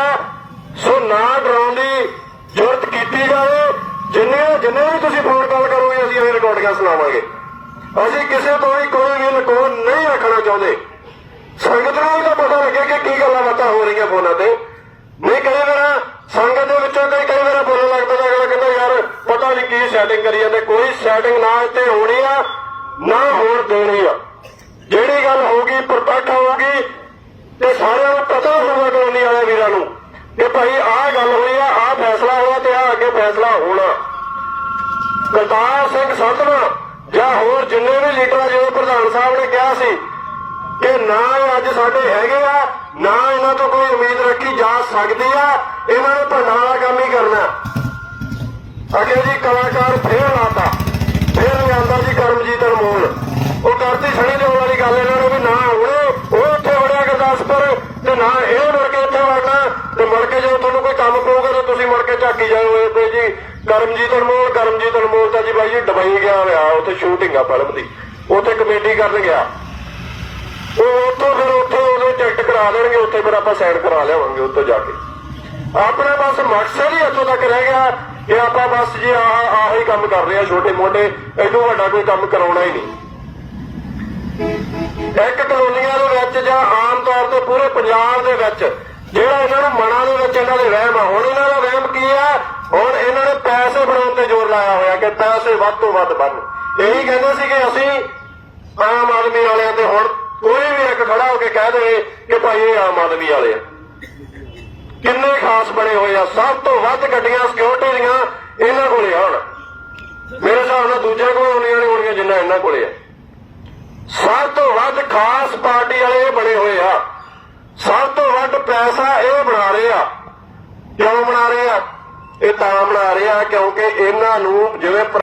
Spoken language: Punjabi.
ਆ ਸੋ ਨਾ ਡਰਾਉਣ ਦੀ ਜ਼ਰੂਰਤ ਕੀਤੀ ਜਾਵੇ। ਜਿੰਨੇ ਜਿੰਨੇ ਵੀ ਤੁਸੀਂ ਫੋਨ ਕਾਲ ਕਰੋਗੇ, ਅਸੀਂ ਇਹ ਰਿਕਾਰਡਿੰਗਾਂ ਸੁਣਾਵਾਂਗੇ। ਅਸੀਂ ਕਿਸੇ ਤੋਂ ਵੀ ਕੋਈ ਵੀ ਲਕੋ ਨਹੀਂ ਰੱਖਣਾ ਚਾਹੁੰਦੇ। ਸੰਗਤ ਨੂੰ ਵੀ ਤਾਂ ਪਤਾ ਲੱਗੇ ਕਿ ਕੀ ਗੱਲਾਂ ਬਾਤਾਂ ਹੋ ਰਹੀਆਂ ਫੋਨਾਂ ਤੇ। ਨਹੀਂ, ਕਈ ਵਾਰ ਸੰਗਤ ਦੇ ਵਿੱਚੋਂ ਕਈ ਕਈ ਵਾਰ ਬੋਲਣ ਲੱਗਦਾ ਤਾਂ ਅਗਲਾ ਕਹਿੰਦਾ, ਯਾਰ, ਪਤਾ ਨਹੀਂ ਕੀ ਸੈਟਿੰਗ ਕਰੀ ਜਾਂਦੇ। ਕੋਈ ਸੈਟਿੰਗ ਨਾ ਇੱਥੇ ਹੋਣੀ ਆ, ਨਾ ਹੋਣ ਦੇਣੀ ਆ। ਜਿਹੜੀ ਗੱਲ ਹੋਊਗੀ, ਪ੍ਰਤੱਖ ਹੋਊਗੀ ਤੇ ਸਾਰਿਆਂ ਨੂੰ ਪਤਾ ਹੋਊਗਾ ਕਲੋਨੀ ਨੂੰ। ਕਿ ਭਾਈ, ਆਹ ਗੱਲ ਹੋਈ ਆ, ਆਹ ਫੈਸਲਾ ਹੋਇਆ ਤੇ ਆਹ ਅੱਗੇ ਫੈਸਲਾ ਹੋਣਾ। ਕਰਤਾਰ ਸਿੰਘ ਸੰਧਵਾ ਜਾਂ ਹੋਰ ਜਿੰਨੇ ਵੀ ਲੀਡਰ ਆ ਜਿਵੇਂ ਪ੍ਰਧਾਨ ਸਾਹਿਬ ਨੇ ਕਿਹਾ ਸੀ ਕਿ ਨਾ ਇਹ ਅੱਜ ਸਾਡੇ ਹੈਗੇ ਆ, ਨਾ ਇਹਨਾਂ ਤੋਂ ਕੋਈ ਉਮੀਦ ਰੱਖੀ ਜਾ ਸਕਦੀ ਆ, ਇਹਨਾਂ ਨੇ ਭੰਡਾਂ ਵਾਲਾ ਕੰਮ ਹੀ ਕਰਨਾ। ਅੱਗੇ ਜੀ ਕਲਾਕਾਰ ਫੇਰ ਲਿਆਂਦਾ ਜੀ ਕਰਮਜੀਤ ਅਨਮੋਲ ਉਹ ਕਰਤੀ ਸਣੀ ਦੇਣ ਵਾਲੀ ਗੱਲ ਇਹਨਾਂ ਨੂੰ ਵੀ ਨਾ ਉਹ ਉਹ ਉੱਥੇ ਵੜਿਆ ਗੁਰਦਾਸਪੁਰ ਤੇ ਨਾ ਇਹ ਮੁੜ ਕੇ ਇੱਥੇ ਵੜਨਾ ਤੇ ਮੁੜ ਕੇ ਜਦੋਂ ਤੁਹਾਨੂੰ ਕੋਈ ਕੰਮ ਪਊਗਾ ਤਾਂ ਤੁਸੀਂ ਮੁੜ ਕੇ ਝਾਕੀ ਜਾਓਗੇ ਤੇ ਜੀ। ਕਰਮਜੀਤ ਅਨਮੋਲ ਕਰਮਜੀਤ ਅਨਮੋਲ ਤਾਂ ਜੀ ਬਾਈ ਜੀ ਦੁਬਈ ਗਿਆ ਹੋਇਆ, ਉੱਥੇ ਸ਼ੂਟਿੰਗ ਆ ਫਿਲਮ ਦੀ। ਉੱਥੇ ਕਮੇਡੀ ਕਰਨ ਗਿਆ। ਉਹ ਉੱਥੋਂ ਫਿਰ ਉੱਥੇ ਉਹਦੇ ਟਿਕਟ ਕਰਾ ਦੇਣਗੇ ਉੱਥੇ ਫਿਰ ਆਪਾਂ ਸਾਈਨ ਕਰਾ ਲਿਆਵਾਂਗੇ ਉੱਥੋਂ ਜਾ ਕੇ। ਆਪਣਾ ਬਸ ਮਕਸਦ ਹੀ ਇੱਥੋਂ ਤੱਕ ਰਹਿ ਗਿਆ ਕਿ ਆਪਾਂ ਬਸ ਜੀ ਆਹ, ਆਹੀ ਕੰਮ ਕਰ ਰਹੇ ਆ ਛੋਟੇ ਮੋਟੇ ਐਡੋ ਵੱਡਾ ਕੋਈ ਕੰਮ ਕਰਾਉਣਾ ਹੀ ਨਹੀਂ। ਇੱਕ ਕਲੋਨੀਆਂ ਦੇ ਵਿੱਚ ਜਾਂ ਆਮ ਤੌਰ ਤੇ ਪੂਰੇ ਪੰਜਾਬ ਦੇ ਵਿੱਚ, ਜਿਹੜਾ ਇਹਨਾਂ ਨੂੰ ਮਨਾਂ ਦੇ ਵਿੱਚ ਦੇ ਵਹਿਮ ਆ। ਹੁਣ ਇਹਨਾਂ ਦਾ ਵਹਿਮ ਕੀ ਆ? ਹੁਣ ਇਹਨਾਂ ਨੇ ਪੈਸੇ ਬਣਾਉਣ ਤੇ ਜ਼ੋਰ ਲਾਇਆ ਹੋਇਆ ਕਿ ਪੈਸੇ ਵੱਧ ਤੋਂ ਵੱਧ ਬਣ। ਇਹੀ ਕਹਿੰਦੇ ਸੀ ਕਿ ਅਸੀਂ ਆਮ ਆਦਮੀ ਵਾਲਿਆਂ ਤੇ ਹੁਣ ਕੋਈ ਵੀ ਇੱਕ ਖੜਾ ਹੋ ਕੇ ਕਹਿ ਦੇਵੇ ਕਿ ਭਾਈ ਇਹ ਆਮ ਆਦਮੀ ਵਾਲੇ ਆ। ਕਿੰਨੇ ਖਾਸ ਬਣੇ ਹੋਏ ਆ। ਸਭ ਤੋਂ ਵੱਧ ਗੱਡੀਆਂ ਸਿਕਿਉਰਿਟੀ ਦੀਆਂ ਇਹਨਾਂ ਕੋਲੇ ਆ ਹੁਣ ਮੇਰੇ ਹਿਸਾਬ ਨਾਲ ਦੂਜਿਆਂ ਕੋਲ ਆਉਣੀਆਂ ਨਹੀਂ ਹੋਣੀਆਂ ਜਿੰਨਾ ਇਹਨਾਂ ਕੋਲੇ ਆ। ਸਭ ਤੋਂ ਵੱਧ ਖਾਸ ਪਾਰਟੀ ਵਾਲੇ ਇਹ ਬਣੇ ਹੋਏ ਆ। ਸਭ ਤੋਂ ਵੱਧ ਪੈਸਾ ਇਹ ਬਣਾ ਰਹੇ ਆ। ਕਿਉਂ ਬਣਾ ਰਹੇ ਆ? ਇਹ ਤਾਂ ਬਣਾ ਰਹੇ ਆ ਕਿਉਂਕਿ ਇਹਨਾਂ ਨੂੰ ਜਿਵੇਂ